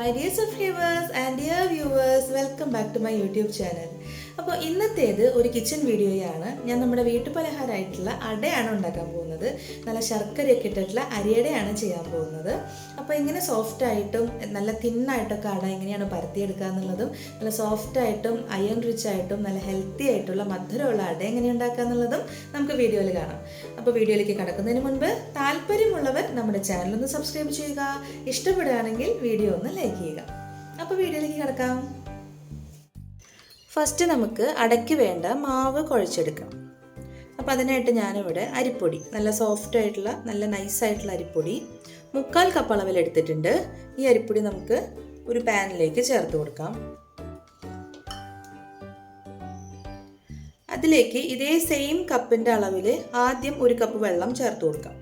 My dear subscribers and dear viewers welcome back to my YouTube channel അപ്പോൾ ഇന്നത്തേത് ഒരു kitchen വീഡിയോയാണ് ഞാൻ നമ്മുടെ വീട്ടുപലഹാരമായിട്ടുള്ള അടയാണ് ഉണ്ടാക്കാൻ പോകുന്നത്. നല്ല ശർക്കരയൊക്കെ ഇട്ടിട്ടുള്ള അരിയടയാണ് ചെയ്യാൻ പോകുന്നത്. അപ്പോൾ ഇങ്ങനെ സോഫ്റ്റ് ആയിട്ടും നല്ല തിന്നായിട്ടൊക്കെ അട എങ്ങനെയാണ് പരത്തിയെടുക്കുക എന്നുള്ളതും നല്ല സോഫ്റ്റ് ആയിട്ടും അയൺ റിച്ച് ആയിട്ടും നല്ല ഹെൽത്തി ആയിട്ടുള്ള മധുരമുള്ള അട എങ്ങനെ ഉണ്ടാക്കുക എന്നുള്ളതും നമുക്ക് വീഡിയോയിൽ കാണാം. അപ്പോൾ വീഡിയോയിലേക്ക് കടക്കുന്നതിന് മുൻപ് താല്പര്യമുള്ളവർ നമ്മുടെ ചാനൽ ഒന്ന് സബ്സ്ക്രൈബ് ചെയ്യുക. ഇഷ്ടപ്പെടുകയാണെങ്കിൽ വീഡിയോ ഒന്ന് ലൈക്ക് ചെയ്യുക. അപ്പോൾ വീഡിയോയിലേക്ക് കിടക്കാം. ഫസ്റ്റ് നമുക്ക് അടയ്ക്ക് വേണ്ട മാവ് കുഴച്ചെടുക്കാം അപ്പോൾ അതിനായിട്ട് ഞാനിവിടെ അരിപ്പൊടി നല്ല സോഫ്റ്റ് ആയിട്ടുള്ള നല്ല നൈസായിട്ടുള്ള അരിപ്പൊടി മുക്കാൽ കപ്പ് അളവിൽ എടുത്തിട്ടുണ്ട്. ഈ അരിപ്പൊടി നമുക്ക് ഒരു പാനിലേക്ക് ചേർത്ത് കൊടുക്കാം. അതിലേക്ക് ഇതേ സെയിം കപ്പിന്റെ അളവിൽ ആദ്യം ഒരു കപ്പ് വെള്ളം ചേർത്ത് കൊടുക്കാം.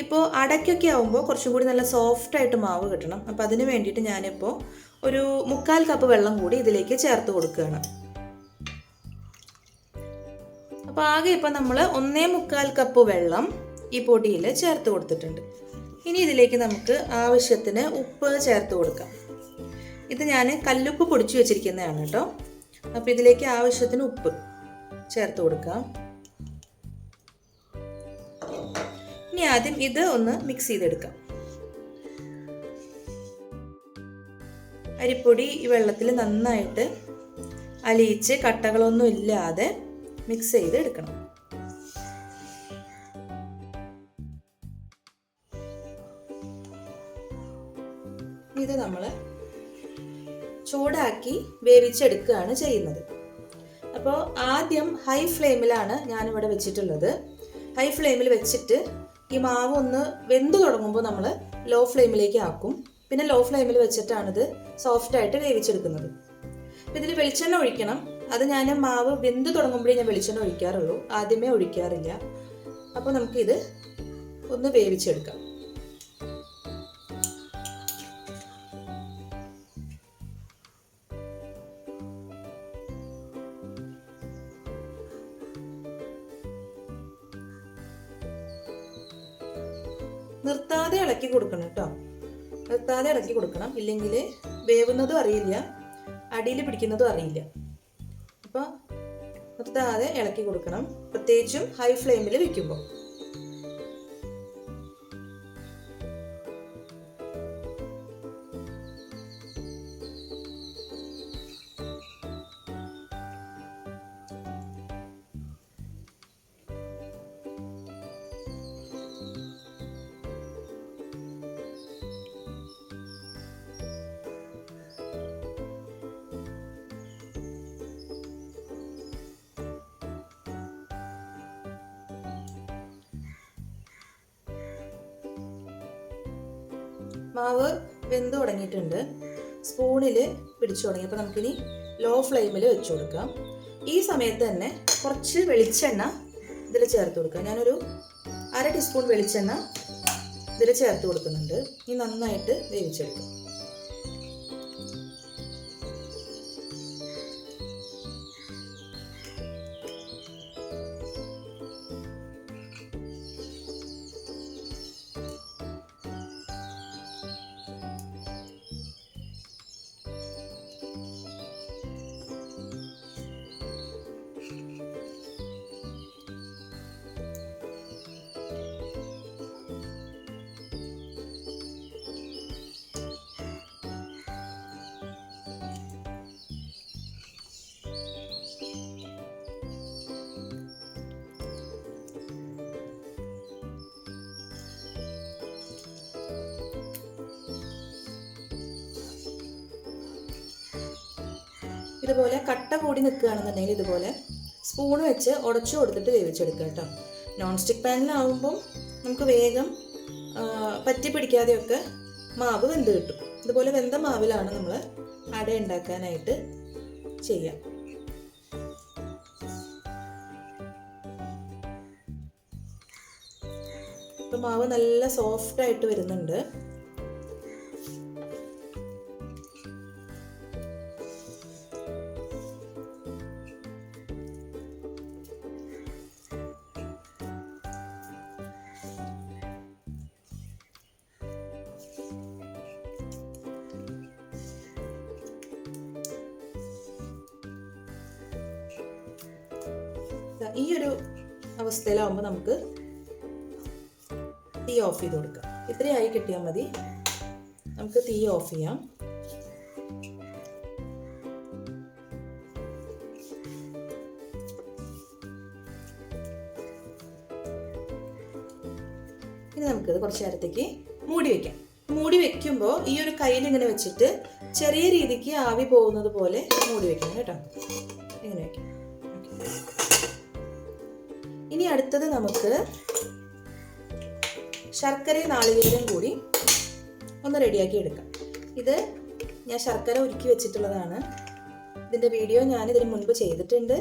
ഇപ്പോൾ അടയ്ക്കൊക്കെ ആകുമ്പോൾ കുറച്ചും കൂടി നല്ല സോഫ്റ്റ് ആയിട്ട് മാവ് കിട്ടണം. അപ്പോൾ അതിന് വേണ്ടിയിട്ട് ഞാനിപ്പോൾ ഒരു മുക്കാൽ കപ്പ് വെള്ളം കൂടി ഇതിലേക്ക് ചേർത്ത് കൊടുക്കുകയാണ്. അപ്പോൾ ആകെ ഇപ്പോൾ നമ്മൾ ഒന്നേ മുക്കാൽ കപ്പ് വെള്ളം ഈ പൊടിയിൽ ചേർത്ത് കൊടുത്തിട്ടുണ്ട്. ഇനി ഇതിലേക്ക് നമുക്ക് ആവശ്യത്തിന് ഉപ്പ് ചേർത്ത് കൊടുക്കാം. ഇത് ഞാൻ കല്ലുപ്പ് പൊടിച്ചു വെച്ചിരിക്കുന്നതാണ് കേട്ടോ. അപ്പോൾ ഇതിലേക്ക് ആവശ്യത്തിന് ഉപ്പ് ചേർത്ത് കൊടുക്കാം. ഇനി ആദ്യം ഇത് ഒന്ന് മിക്സ് ചെയ്തെടുക്കാം. അരിപ്പൊടി ഈ വെള്ളത്തിൽ നന്നായിട്ട് അലിയിച്ച് കട്ടകളൊന്നും ഇല്ലാതെ മിക്സ് ചെയ്ത് എടുക്കണം ഇത് നമ്മൾ ചൂടാക്കി വേവിച്ചെടുക്കുകയാണ് ചെയ്യുന്നത്. അപ്പോൾ ആദ്യം ഹൈ ഫ്ലെയിമിലാണ് ഞാനിവിടെ വെച്ചിട്ടുള്ളത്. ഹൈ ഫ്ലെയിമിൽ വെച്ചിട്ട് ഈ മാവ് ഒന്ന് വെന്ത് തുടങ്ങുമ്പോൾ നമ്മൾ ലോ ഫ്ലെയിമിലേക്ക് ആക്കും. പിന്നെ ലോ ഫ്ലെയിമിൽ വെച്ചിട്ടാണിത് സോഫ്റ്റ് ആയിട്ട് വേവിച്ചെടുക്കുന്നത്. അപ്പം ഇതിൽ വെളിച്ചെണ്ണ ഒഴിക്കണം. അത് ഞാൻ മാവ് വെന്ത് തുടങ്ങുമ്പോഴേ ഞാൻ വെളിച്ചെണ്ണ ഒഴിക്കാറുള്ളൂ. ആദ്യമേ ഒഴിക്കാറില്ല. അപ്പോൾ നമുക്കിത് ഒന്ന് വേവിച്ചെടുക്കാം. ഇല്ലെങ്കിൽ വേവുന്നതും അറിയില്ല അടിയിൽ പിടിക്കുന്നതും അറിയില്ല. അപ്പോൾ നിർത്താതെ ഇളക്കി കൊടുക്കണം. പ്രത്യേകിച്ചും ഹൈ ഫ്ലെയിമിൽ വെക്കുമ്പോൾ മാവ് വെന്ത് തുടങ്ങിയിട്ടുണ്ട്. സ്പൂണിൽ പിടിച്ചു തുടങ്ങി. അപ്പോൾ നമുക്കിനി ലോ ഫ്ലെയിമിൽ വെച്ച് കൊടുക്കാം. ഈ സമയത്ത് തന്നെ കുറച്ച് വെളിച്ചെണ്ണ ഇതിൽ ചേർത്ത് കൊടുക്കാം. ഞാനൊരു അര ടീസ്പൂൺ വെളിച്ചെണ്ണ ഇതിൽ ചേർത്ത് കൊടുക്കുന്നുണ്ട്. ഇനി നന്നായിട്ട് വേവിച്ചെടുക്കാം. ഇതുപോലെ കട്ട കൂടി നിൽക്കുകയാണെന്നുണ്ടെങ്കിൽ ഇതുപോലെ സ്പൂൺ വെച്ച് ഉടച്ചു കൊടുത്തിട്ട് വേവിച്ചെടുക്കുക കേട്ടോ. നോൺ സ്റ്റിക്ക് പാനിലാവുമ്പം നമുക്ക് വേഗം പറ്റി പിടിക്കാതെയൊക്കെ മാവ് വെന്ത് കിട്ടും. ഇതുപോലെ വെന്ത മാവിലാണ് നമ്മൾ അട ഉണ്ടാക്കാനായിട്ട് ചെയ്യാം ഇപ്പം മാവ് നല്ല സോഫ്റ്റായിട്ട് വരുന്നുണ്ട്. ഈ ഒരു അവസ്ഥയിലാവുമ്പോൾ നമുക്ക് തീ ഓഫ് ചെയ്ത് കൊടുക്കാം. ഇത്രയായി കിട്ടിയാൽ മതി. നമുക്ക് തീ ഓഫ് ചെയ്യാം. ഇനി നമുക്കിത് കുറച്ച് നേരത്തേക്ക് മൂടി വെക്കാം. മൂടി വെക്കുമ്പോൾ ഈ ഒരു കയ്യിൽ ഇങ്ങനെ വെച്ചിട്ട് ചെറിയ രീതിക്ക് ആവി പോകുന്നത് പോലെ മൂടി വെക്കണം കേട്ടോ. ഇങ്ങനെ വെക്കാം. ഇനി അടുത്തത് നമുക്ക് ശർക്കരയും നാളികേരം കൂടി ഒന്ന് റെഡിയാക്കി എടുക്കാം. ഇത് ഞാൻ ശർക്കര ഉരുക്കി വെച്ചിട്ടുള്ളതാണ്. ഇതിന്റെ വീഡിയോ ഞാൻ ഇതിന് മുൻപ് ചെയ്തിട്ടുണ്ട്.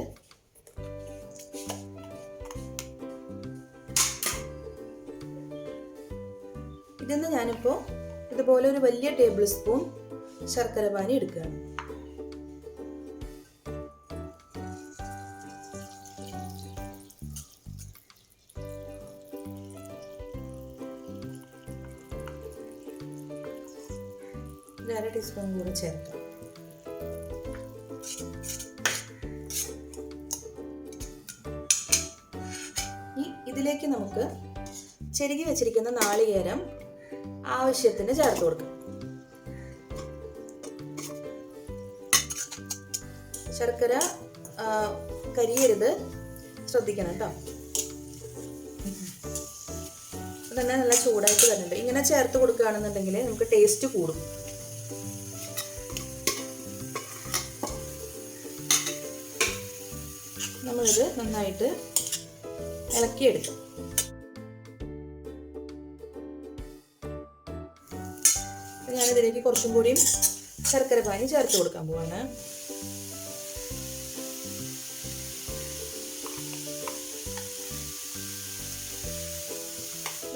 ഇതിന്ന് ഞാനിപ്പോൾ ഇതുപോലെ ഒരു വലിയ ടേബിൾ സ്പൂൺ ശർക്കര പാനി എടുക്കുകയാണ്. ഒരു അര ടീസ്പൂൺ കൂടി ചേർക്കാം. ഇതിലേക്ക് നമുക്ക് ചെരുകി വെച്ചിരിക്കുന്ന നാളികേരം ആവശ്യത്തിന് ചേർത്ത് കൊടുക്കാം. ശർക്കര കരിയരുത് ശ്രദ്ധിക്കണം കേട്ടോ തന്നെ നല്ല ചൂടായിട്ട് വരുന്നുണ്ട്. ഇങ്ങനെ ചേർത്ത് കൊടുക്കുകയാണെന്നുണ്ടെങ്കിൽ നമുക്ക് ടേസ്റ്റ് കൂടും. നമ്മളിത് നന്നായിട്ട് ഇളക്കിയെടുക്കും. ഞാനിതിലേക്ക് കുറച്ചും കൂടിയും ശർക്കര പാനി ചേർത്ത് കൊടുക്കാൻ പോവാണ്.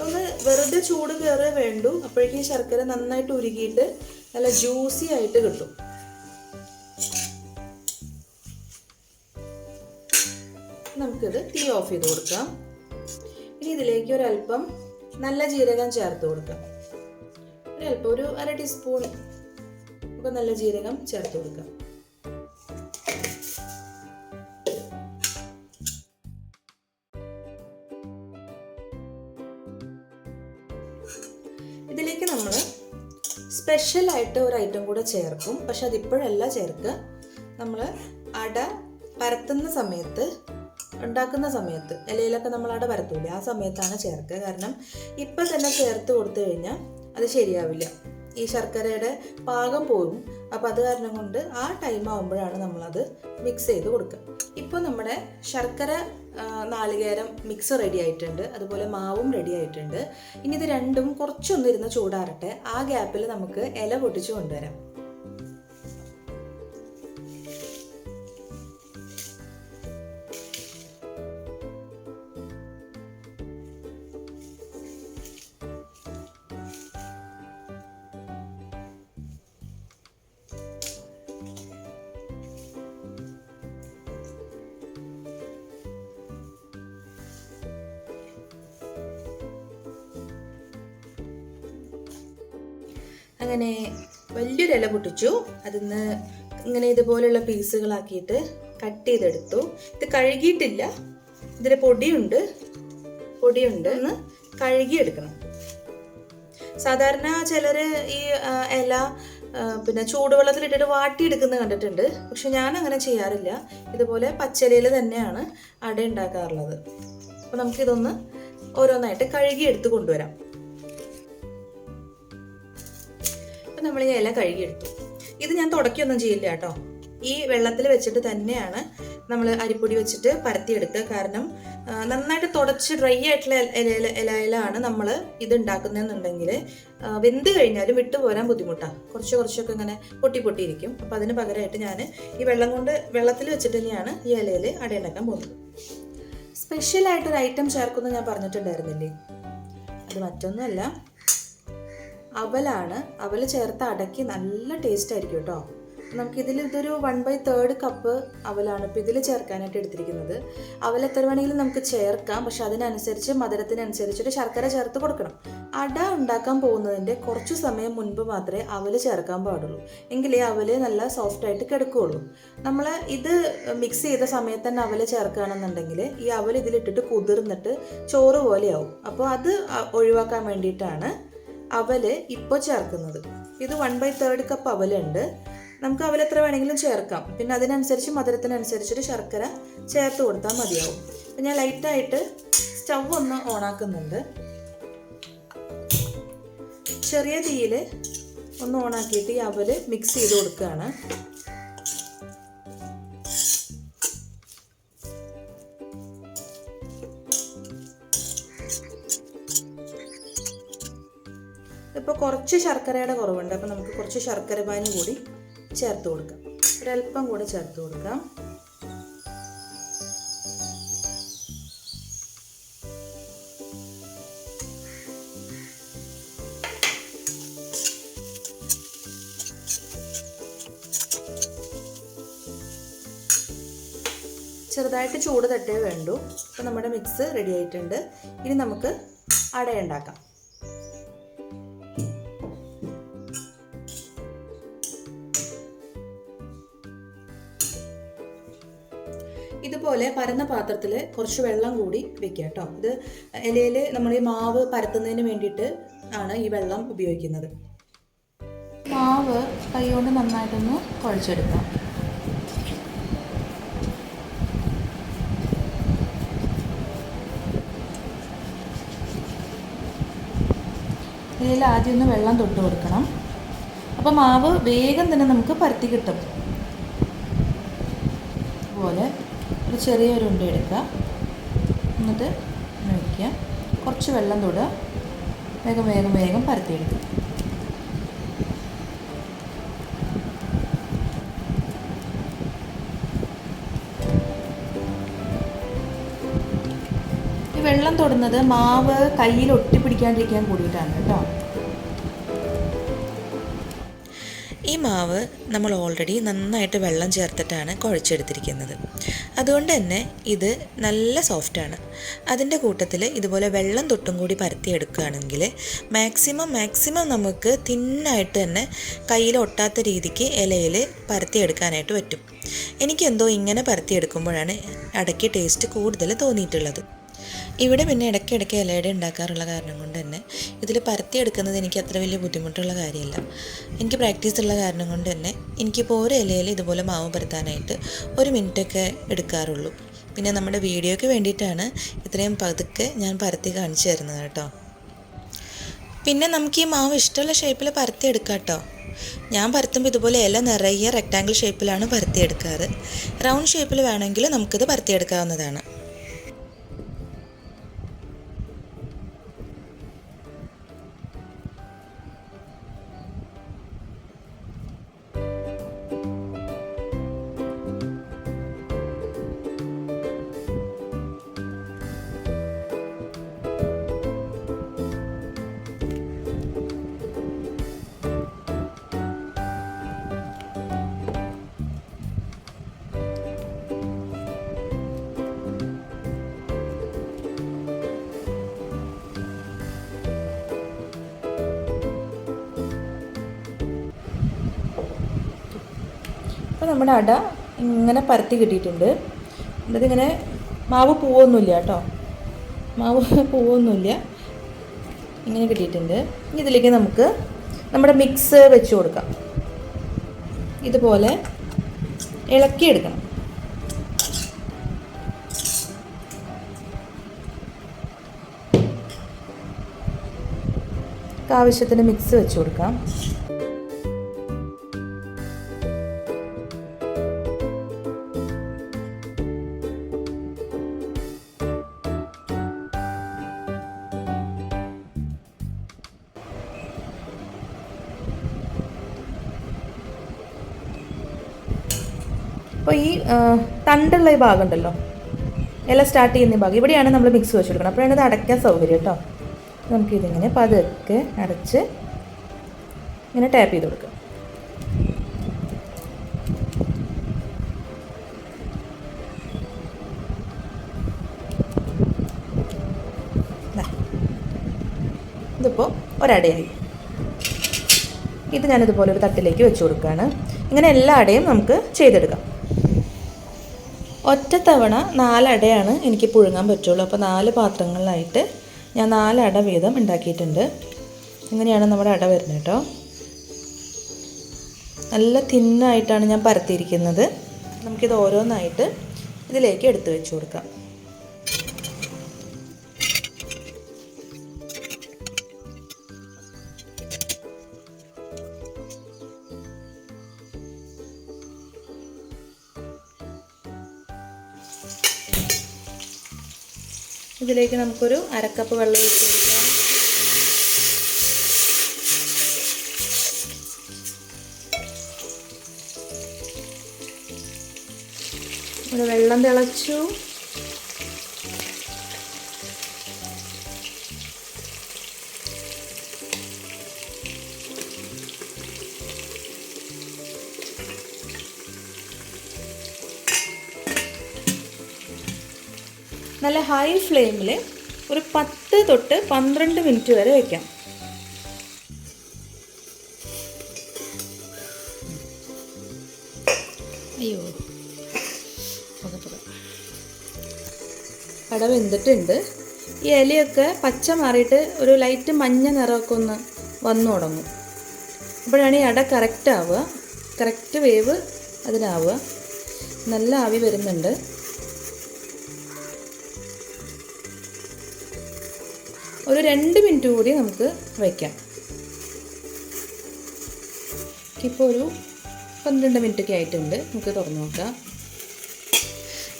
ഒന്ന് വെറുതെ ചൂട് കയറേ വേണ്ടു. അപ്പോഴേക്കും ശർക്കര നന്നായിട്ട് ഉരുകിയിട്ട് നല്ല ജ്യൂസി ആയിട്ട് കിട്ടും. നമുക്കിത് തീ ഓഫ് ചെയ്ത് കൊടുക്കാം. ഇനി ഇതിലേക്ക് ഒരല്പം നല്ല ജീരകം ചേർത്ത് കൊടുക്കാം. ഒരല്പം ഒരു അര ടീസ്പൂൺ ഇപ്പം നല്ല ജീരകം ചേർത്ത് കൊടുക്കാം. ഇതിലേക്ക് നമ്മൾ സ്പെഷ്യൽ ആയിട്ട് ഒരു ഐറ്റം കൂടെ ചേർക്കും. പക്ഷെ അതിപ്പോഴല്ല ചേർക്കുക. നമ്മൾ അട പരത്തുന്ന സമയത്ത് ഉണ്ടാക്കുന്ന സമയത്ത് ഇലയിലൊക്കെ നമ്മൾ അവിടെ വരത്തൂല ആ സമയത്താണ് ചേർക്കുക. കാരണം ഇപ്പം തന്നെ ചേർത്ത് കൊടുത്തു കഴിഞ്ഞാൽ അത് ശരിയാവില്ല. ഈ ശർക്കരയുടെ പാകം പോകും അപ്പോൾ അത് കാരണം കൊണ്ട് ആ ടൈം ആകുമ്പോഴാണ് നമ്മളത് മിക്സ് ചെയ്ത് കൊടുക്കുക. ഇപ്പോൾ നമ്മുടെ ശർക്കര നാളികേരം മിക്സ് റെഡി ആയിട്ടുണ്ട്. അതുപോലെ മാവും റെഡി ആയിട്ടുണ്ട്. ഇനി ഇത് രണ്ടും കുറച്ചൊന്നിരുന്ന് ചൂടാറട്ടെ. ആ ഗ്യാപ്പിൽ നമുക്ക് ഇല പൊട്ടിച്ച് കൊണ്ടുവരാം. അങ്ങനെ വലിയൊരു ഇല പൊട്ടിച്ചു. അതിന്ന് ഇങ്ങനെ ഇതുപോലെയുള്ള പീസുകളാക്കിയിട്ട് കട്ട് ചെയ്തെടുത്തു. ഇത് കഴുകിയിട്ടില്ല. ഇതിൽ പൊടിയുണ്ട്. പൊടിയുണ്ട്. ഒന്ന് കഴുകിയെടുക്കണം. സാധാരണ ചിലർ ഈ ഇല പിന്നെ ചൂടുവെള്ളത്തിലിട്ടിട്ട് വാട്ടിയെടുക്കുന്നത് കണ്ടിട്ടുണ്ട്. പക്ഷെ ഞാൻ അങ്ങനെ ചെയ്യാറില്ല. ഇതുപോലെ പച്ചലയിൽ തന്നെയാണ് അട ഉണ്ടാക്കാറുള്ളത്. അപ്പോൾ നമുക്കിതൊന്ന് ഓരോന്നായിട്ട് കഴുകിയെടുത്ത് കൊണ്ടുവരാം. നമ്മൾ ഈ ഇല കഴുകിയെടുത്തു. ഇത് ഞാൻ തുടക്കിയൊന്നും ചെയ്യില്ല കേട്ടോ. ഈ വെള്ളത്തിൽ വെച്ചിട്ട് തന്നെയാണ് നമ്മൾ അരിപ്പൊടി വെച്ചിട്ട് പരത്തിയെടുക്കുക. കാരണം നന്നായിട്ട് തുടച്ച് ഡ്രൈ ആയിട്ടുള്ള ഇല ഇലയിലാണ് നമ്മൾ ഇത് ഉണ്ടാക്കുന്നതെന്നുണ്ടെങ്കിൽ വെന്ത് കഴിഞ്ഞാലും വിട്ടു പോരാൻ ബുദ്ധിമുട്ടാണ് കുറച്ച് കുറച്ചൊക്കെ ഇങ്ങനെ പൊട്ടി പൊട്ടിയിരിക്കും. അപ്പോൾ അതിന് പകരമായിട്ട് ഞാൻ ഈ വെള്ളം കൊണ്ട് വെള്ളത്തിൽ വെച്ചിട്ട് തന്നെയാണ് ഈ ഇലയിൽ അടയുണ്ടാക്കാൻ പോകുന്നത്. സ്പെഷ്യലായിട്ടൊരു ഐറ്റം ചേർക്കുമെന്ന് ഞാൻ പറഞ്ഞിട്ടുണ്ടായിരുന്നില്ലേ? അത് മറ്റൊന്നുമല്ല. അവലാണ്. അവൽ ചേർത്ത് അടക്കി നല്ല ടേസ്റ്റ് ആയിരിക്കും കേട്ടോ നമുക്കിതിൽ ഇതൊരു വൺ ബൈ തേർഡ് കപ്പ് അവലാണ്. ഇപ്പോൾ ഇതിൽ ചേർക്കാനായിട്ട് എടുത്തിരിക്കുന്നത്. അവൽ എത്ര വേണമെങ്കിലും നമുക്ക് ചേർക്കാം. പക്ഷെ അതിനനുസരിച്ച് മധുരത്തിനനുസരിച്ചിട്ട് ശർക്കര ചേർത്ത് കൊടുക്കണം. അട ഉണ്ടാക്കാൻ പോകുന്നതിന്റെ കുറച്ച് സമയം മുൻപ് മാത്രമേ അവൽ ചേർക്കാൻ പാടുള്ളൂ. എങ്കിലേ അവൽ നല്ല സോഫ്റ്റ് ആയിട്ട് കിടക്കുകയുള്ളൂ നമ്മൾ ഇത് മിക്സ് ചെയ്ത സമയത്ത് തന്നെ അവൽ ചേർക്കുകയാണെന്നുണ്ടെങ്കിൽ ഈ അവൽ ഇതിലിട്ടിട്ട് കുതിർന്നിട്ട് ചോറ് പോലെയാവും. അപ്പോൾ അത് ഒഴിവാക്കാൻ വേണ്ടിയിട്ടാണ് അവൽ ഇപ്പോൾ ചേർക്കുന്നത്. ഇത് വൺ ബൈ തേർഡ് കപ്പ് അവലുണ്ട്. നമുക്ക് അവൽ എത്ര വേണമെങ്കിലും ചേർക്കാം. പിന്നെ അതിനനുസരിച്ച് മധുരത്തിനനുസരിച്ചിട്ട് ശർക്കര ചേർത്ത് കൊടുത്താൽ മതിയാവും. അപ്പം ഞാൻ ലൈറ്റായിട്ട് സ്റ്റവ് ഒന്ന് ഓണാക്കുന്നുണ്ട് ചെറിയ തീയിൽ ഒന്ന് ഓണാക്കിയിട്ട് ഈ അവൽ മിക്സ് ചെയ്ത് കൊടുക്കുകയാണ്. കുറച്ച് ശർക്കരയുടെ കുറവുണ്ട്. അപ്പോൾ നമുക്ക് കുറച്ച് ശർക്കര പാനി കൂടി ചേർത്ത് കൊടുക്കാം. ഒരല്പം കൂടെ ചേർത്ത് കൊടുക്കാം. ചെറുതായിട്ട് ചൂട് തട്ടേ വേണ്ടൂ. അപ്പോൾ നമ്മുടെ മിക്സ് റെഡി ആയിട്ടുണ്ട്. ഇനി നമുക്ക് അടയുണ്ടാക്കാം. ഇതുപോലെ പരന്ന പാത്രത്തിൽ കുറച്ച് വെള്ളം കൂടി വെക്കുക കേട്ടോ. ഇത് ഇലയിൽ നമ്മൾ ഈ മാവ് പരത്തുന്നതിന് വേണ്ടിയിട്ട് ആണ് ഈ വെള്ളം ഉപയോഗിക്കുന്നത്. മാവ് കൈകൊണ്ട് നന്നായിട്ടൊന്ന് കുഴച്ചെടുക്കാം. ഇലയിൽ ആദ്യം ഒന്ന് വെള്ളം തൊട്ട് കൊടുക്കണം. അപ്പോൾ മാവ് വേഗം തന്നെ നമുക്ക് പരത്തി കിട്ടും. അതുപോലെ ഒരു ചെറിയൊരു ഉണ്ട എടുക്കുക. എന്നിട്ട് വയ്ക്കുക കുറച്ച് വെള്ളം തൊടുക. വേഗം വേഗം വേഗം പരത്തിയെടുക്കുക. വെള്ളം തൊടുന്നത് മാവ് കയ്യിൽ ഒട്ടി ഒട്ടിപ്പിടിക്കാണ്ടിരിക്കാൻ കൂടിയിട്ടാണ് കേട്ടോ. ഈ മാവ് നമ്മൾ ഓൾറെഡി നന്നായിട്ട് വെള്ളം ചേർത്തിട്ടാണ് കുഴച്ചെടുത്തിരിക്കുന്നത്. അതുകൊണ്ട് തന്നെ ഇത് നല്ല സോഫ്റ്റാണ്. അതിന്റെ കൂട്ടത്തിൽ ഇതുപോലെ വെള്ളം തൊട്ടും കൂടി പരത്തിയെടുക്കുകയാണെങ്കിൽ മാക്സിമം മാക്സിമം നമുക്ക് തിന്നായിട്ട് തന്നെ കയ്യിൽ ഒട്ടാത്ത രീതിക്ക് ഇലയിൽ പരത്തിയെടുക്കാനായിട്ട് പറ്റും. എനിക്കെന്തോ ഇങ്ങനെ പരത്തിയെടുക്കുമ്പോഴാണ് അടയ്ക്ക് ടേസ്റ്റ് കൂടുതൽ തോന്നിയിട്ടുള്ളത്. ഇവിടെ പിന്നെ ഇടയ്ക്കിടയ്ക്ക് ഇലയുടെ ഉണ്ടാക്കാറുള്ള കാരണം കൊണ്ട് തന്നെ ഇതിൽ പരത്തിയെടുക്കുന്നത് എനിക്ക് അത്ര വലിയ ബുദ്ധിമുട്ടുള്ള കാര്യമല്ല. എനിക്ക് പ്രാക്ടീസ് ഉള്ള കാരണം കൊണ്ട് തന്നെ എനിക്കിപ്പോൾ ഒരു ഇലയിൽ ഇതുപോലെ മാവ് പരത്താനായിട്ട് ഒരു മിനിറ്റൊക്കെ എടുക്കാറുള്ളൂ. പിന്നെ നമ്മുടെ വീഡിയോയ്ക്ക് വേണ്ടിയിട്ടാണ് ഇത്രയും പതുക്കെ ഞാൻ പരത്തി കാണിച്ചു തരുന്നത് കേട്ടോ. പിന്നെ നമുക്ക് ഈ മാവ് ഇഷ്ടമുള്ള ഷേപ്പിൽ പരത്തിയെടുക്കാം കേട്ടോ. ഞാൻ പരത്തുമ്പോൾ ഇതുപോലെ ഇല നിറയെ റെക്റ്റാങ്കിൾ ഷേപ്പിലാണ് പരത്തിയെടുക്കാറ് റൗണ്ട് ഷേപ്പിൽ വേണമെങ്കിൽ നമുക്കിത് പരത്തിയെടുക്കാവുന്നതാണ് അപ്പോൾ നമ്മുടെ അട ഇങ്ങനെ പരത്തി കിട്ടിയിട്ടുണ്ട്. ഇതിങ്ങനെ മാവ് പൂവൊന്നുമില്ല കേട്ടോ. മാവ് പൂവൊന്നുമില്ല. ഇങ്ങനെ കിട്ടിയിട്ടുണ്ട്. ഇനി ഇതിലേക്ക് നമുക്ക് നമ്മുടെ മിക്സ് വെച്ച് കൊടുക്കാം. ഇതുപോലെ ഇളക്കിയെടുക്കണം. ആവശ്യത്തിന് മിക്സ് വെച്ച് കൊടുക്കാം. തണ്ടുള്ള ഈ ഭാഗം ഉണ്ടല്ലോ ഇല സ്റ്റാർട്ട് ചെയ്യുന്ന ഭാഗം. ഇവിടെയാണ് നമ്മൾ മിക്സ് വെച്ച് കൊടുക്കണം അപ്പോഴാണ് ഇത് അടയ്ക്കാൻ സൗകര്യം കേട്ടോ നമുക്കിതിങ്ങനെ പതുക്കെ അടച്ച് ഇങ്ങനെ ടാപ്പ് ചെയ്ത് കൊടുക്കുക ഇതിപ്പോൾ ഒരടയായി. ഇത് ഞാനിതുപോലെ ഒരു തട്ടിലേക്ക് വെച്ച് കൊടുക്കുകയാണ്. ഇങ്ങനെ എല്ലാ അടയും നമുക്ക് ചെയ്തെടുക്കാം. ഒറ്റത്തവണ നാലടയാണ് എനിക്ക് പുഴുങ്ങാൻ പറ്റുള്ളൂ. അപ്പോൾ നാല് പാത്രങ്ങളിലായിട്ട് ഞാൻ നാലട വീതം ഉണ്ടാക്കിയിട്ടുണ്ട്. ഇങ്ങനെയാണ് നമ്മുടെ അട വരുന്നത് കേട്ടോ. നല്ല തിന്നായിട്ടാണ് ഞാൻ പരത്തിയിരിക്കുന്നത്. നമുക്കിത് ഓരോന്നായിട്ട് ഇതിലേക്ക് എടുത്തു വെച്ച് കൊടുക്കാം. ഇതിലേക്ക് നമുക്കൊരു അരക്കപ്പ് വെള്ളം ഒഴിച്ച് കൊടുക്കാം. ഇവിടെ വെള്ളം തിളച്ചു. നല്ല ഹൈ ഫ്ലെയിമിൽ ഒരു പത്ത് തൊട്ട് പന്ത്രണ്ട് മിനിറ്റ് വരെ വെക്കാം. അയ്യോ. അട വെന്തിട്ടുണ്ട്. ഈ ഇലയൊക്കെ പച്ച മാറിയിട്ട് ഒരു ലൈറ്റ് മഞ്ഞ നിറമൊക്കെ ഒന്ന് വന്നു തുടങ്ങും. അപ്പോഴാണ് ഈ അട കറക്റ്റ് ആവുക. കറക്റ്റ് വേവ് അതിനാവുക. നല്ല ആവി വരുന്നുണ്ട്. ഒരു രണ്ട് മിനിറ്റ് കൂടി നമുക്ക് വയ്ക്കാം. ഇപ്പോൾ ഒരു പന്ത്രണ്ട് മിനിറ്റൊക്കെ ആയിട്ടുണ്ട്. നമുക്ക് തുറന്നു നോക്കാം.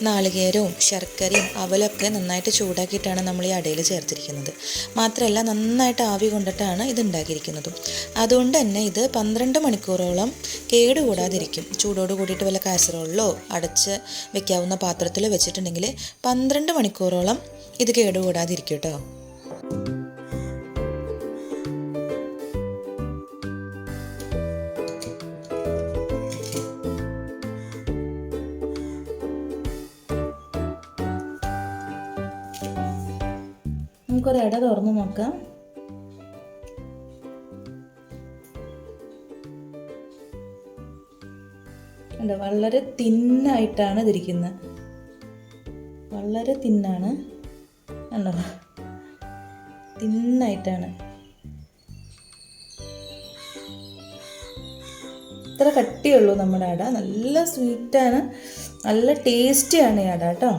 നാളികേരവും ശർക്കരയും അവലൊക്കെ നന്നായിട്ട് ചൂടാക്കിയിട്ടാണ് നമ്മൾ ഈ അടയിൽ ചേർത്തിരിക്കുന്നത്. മാത്രമല്ല നന്നായിട്ട് ആവി കൊണ്ടിട്ടാണ് ഇത് ഉണ്ടാക്കിയിരിക്കുന്നതും. അതുകൊണ്ട് തന്നെ ഇത് പന്ത്രണ്ട് മണിക്കൂറോളം കേടുകൂടാതിരിക്കും. ചൂടോട് കൂടിയിട്ട് വല്ല കാസറോളിലോ അടച്ച് വെക്കാവുന്ന പാത്രത്തിലോ വെച്ചിട്ടുണ്ടെങ്കിൽ പന്ത്രണ്ട് മണിക്കൂറോളം ഇത് കേടുകൂടാതിരിക്കും കേട്ടോ. നോക്കാം. വളരെ തിന്നായിട്ടാണ് ഇതിരിക്കുന്നത്. വളരെ തിന്നാണ്. ഉണ്ടോ തിന്നായിട്ടാണ്. ഇത്ര കട്ടിയുള്ളൂ നമ്മുടെ അട. നല്ല സ്വീറ്റാണ് നല്ല ടേസ്റ്റിയാണ് ഈ അട കേട്ടോ.